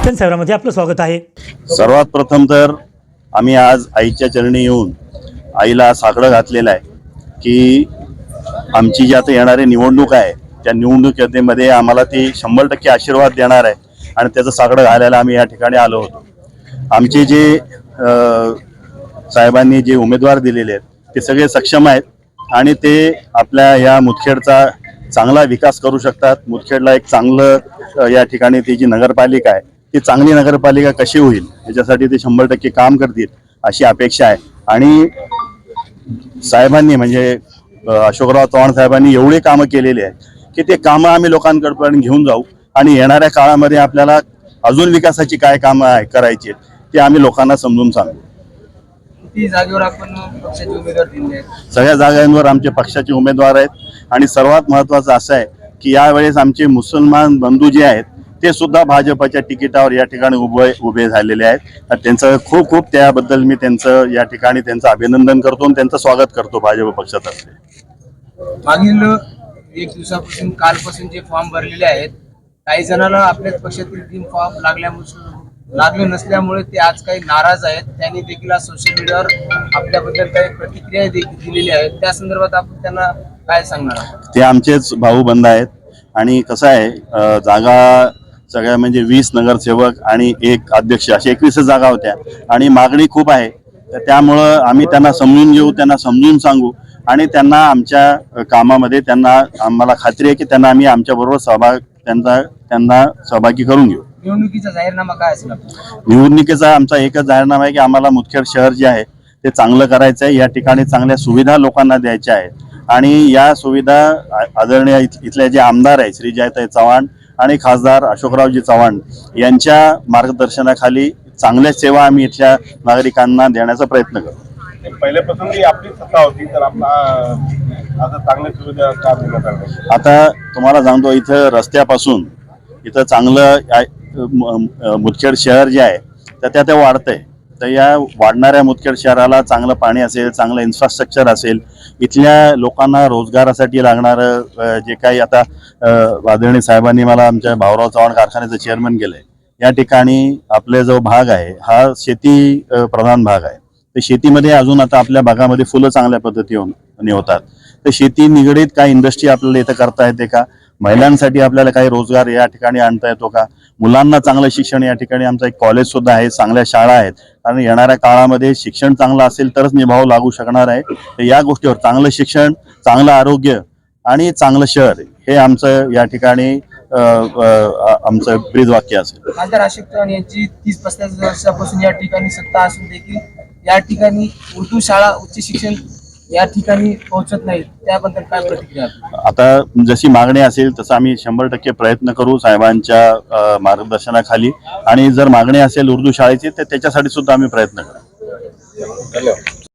शिक्षण सेवामध्ये आपलं स्वागत आहे. सर्वात प्रथम तर आम्ही आज आईच्या चरणी येऊन आईला साकडं घातलेलं आहे की आमची जी आता येणारी निवडणूक आहे त्या निवडणुकीमध्ये आम्हाला ती शंभर टक्के आशीर्वाद देणार आहे आणि त्याचं साकडं घालायला आम्ही या ठिकाणी आलो होतो. आमचे जे साहेबांनी जे उमेदवार दिलेले आहेत ते सगळे सक्षम आहेत आणि ते आपल्या या मुदखेडचा चांगला विकास करू शकतात. मुदखेडला एक चांगलं या ठिकाणी ती जी नगरपालिका आहे ती चांगली नगरपालिका कशी होईल याच्यासाठी ते शंभर टक्के काम करतील अशी अपेक्षा आहे. आणि साहेबांनी म्हणजे अशोकराव चव्हाण साहेबांनी एवढे कामं केलेली आहेत की ते कामं आम्ही लोकांकडपर्यंत घेऊन जाऊ आणि येणाऱ्या काळामध्ये आपल्याला अजून विकासाची काय कामं आहे करायची आहेत, ते आम्ही लोकांना समजून सांगू. किती जागेवर आपण पक्षाचे उमेदवार दिले आहेत? सगळ्या जागांवर आमचे पक्षाचे उमेदवार आहेत. आणि सर्वात महत्वाचं असं आहे की यावेळेस आमचे मुसलमान बंधू जे आहेत ते सुद्धा भाजपच्या तिकिटावर या ठिकाणी उभे उभे झालेले आहेत. तर त्यांचं खूप खूप त्याबद्दल मी त्यांचं या ठिकाणी त्यांचं अभिनंदन करतो आणि त्यांचं स्वागत करतो भाजप पक्षातर्फे. मागील एक दिवसापासून कालपासून जे फॉर्म भरलेले आहेत काही जणांना आपल्याच पक्षातील तीन फॉर्म लागल्यामुळे लागले नसल्यामुळे ते आज काही नाराज आहेत. त्यांनी देखील आज सोशल मीडियावर आपल्याबद्दल काही प्रतिक्रिया देखील दिलेल्या आहेत. त्या संदर्भात आपण त्यांना काय सांगणार ते आमचेच भाऊ बंद आहेत. आणि कसं आहे जागा सगळ्या म्हणजे वीस नगरसेवक आणि एक अध्यक्ष अशा एकवीस जागा होत्या. आणि मागणी खूप आहे. तर त्यामुळं आम्ही त्यांना समजून घेऊ त्यांना समजून सांगू आणि त्यांना आमच्या कामामध्ये त्यांना आम्हाला खात्री आहे की त्यांना आम्ही आमच्याबरोबर सहभाग त्यांचा त्यांना सहभागी करून घेऊ. निवडणुकीचा जाहीरनामा काय असेल? निवडणुकीचा आमचा एकच जाहीरनामा आहे की आम्हाला मुदखेड शहर जे आहे ते चांगलं करायचं आहे. या ठिकाणी चांगल्या सुविधा लोकांना द्यायच्या आहेत. आणि या सुविधा आदरणीय इथ- इथले जे आमदार आहेत श्री जयताई चव्हाण आणि खासदार अशोकरावजी चव्हाण यांच्या मार्गदर्शनाखाली चांगल्या सेवा आम्ही इथल्या नागरिकांना देण्याचा प्रयत्न करू पहिल्यापासून जी आपली सत्ता होती तर आपला आता चांगल्या सुविधा का देण्यात आल्या? आता तुम्हाला सांगतो इथं रस्त्यापासून इथं चांगलं मुदखेड शहर जे आहे तर त्या ते वाढतंय. तर या वाढणाऱ्या मुदखेड शहराला चांगलं पाणी असेल चांगलं इन्फ्रास्ट्रक्चर असेल इथल्या लोकांना रोजगारासाठी लागणारं जे काही आता अ, आदरणीय साहेबांनी मला आमच्या भाऊराव चव्हाण कारखान्याचं चेअरमन केलं आहे या ठिकाणी आपले जो भाग आहे हा शेती प्रधान भाग आहे. तर शेतीमध्ये अजून आता आपल्या भागामध्ये फुलं चांगल्या पद्धतीने होतात. तर शेती निगडीत काय इंडस्ट्री आपल्याला इथं करता येते का? महिलांसाठी आपल्याला काही रोजगार या ठिकाणी आणता येतो का? मुलांना चांगलं शिक्षण या ठिकाणी आमचं एक कॉलेज सुद्धा आहे चांगल्या शाळा आहेत. कारण येणाऱ्या काळामध्ये शिक्षण चांगलं असेल तरच निभाव लागू शकणार आहे. तर या गोष्टीवर चांगलं शिक्षण चांगलं आरोग्य आणि चांगलं शहर हे आमचं या ठिकाणी आमचं अ, वाक्य असेल. खासदार अशोक चव्हाण यांची तीस पस्तीस वर्षापासून या ठिकाणी सत्ता असून देखील या ठिकाणी उर्दू शाळा उच्च शिक्षण या ठिकाणी पोहोचत नाही त्याबद्दल काय प्रतिक्रिया? आता जशी मागणी असेल तसं आम्ही शंभर टक्के प्रयत्न करू साहेबांच्या मार्गदर्शनाखाली. आणि जर मागणी असेल उर्दू शाळेची तर त्याच्यासाठी सुद्धा आम्ही प्रयत्न करू. धन्यवाद.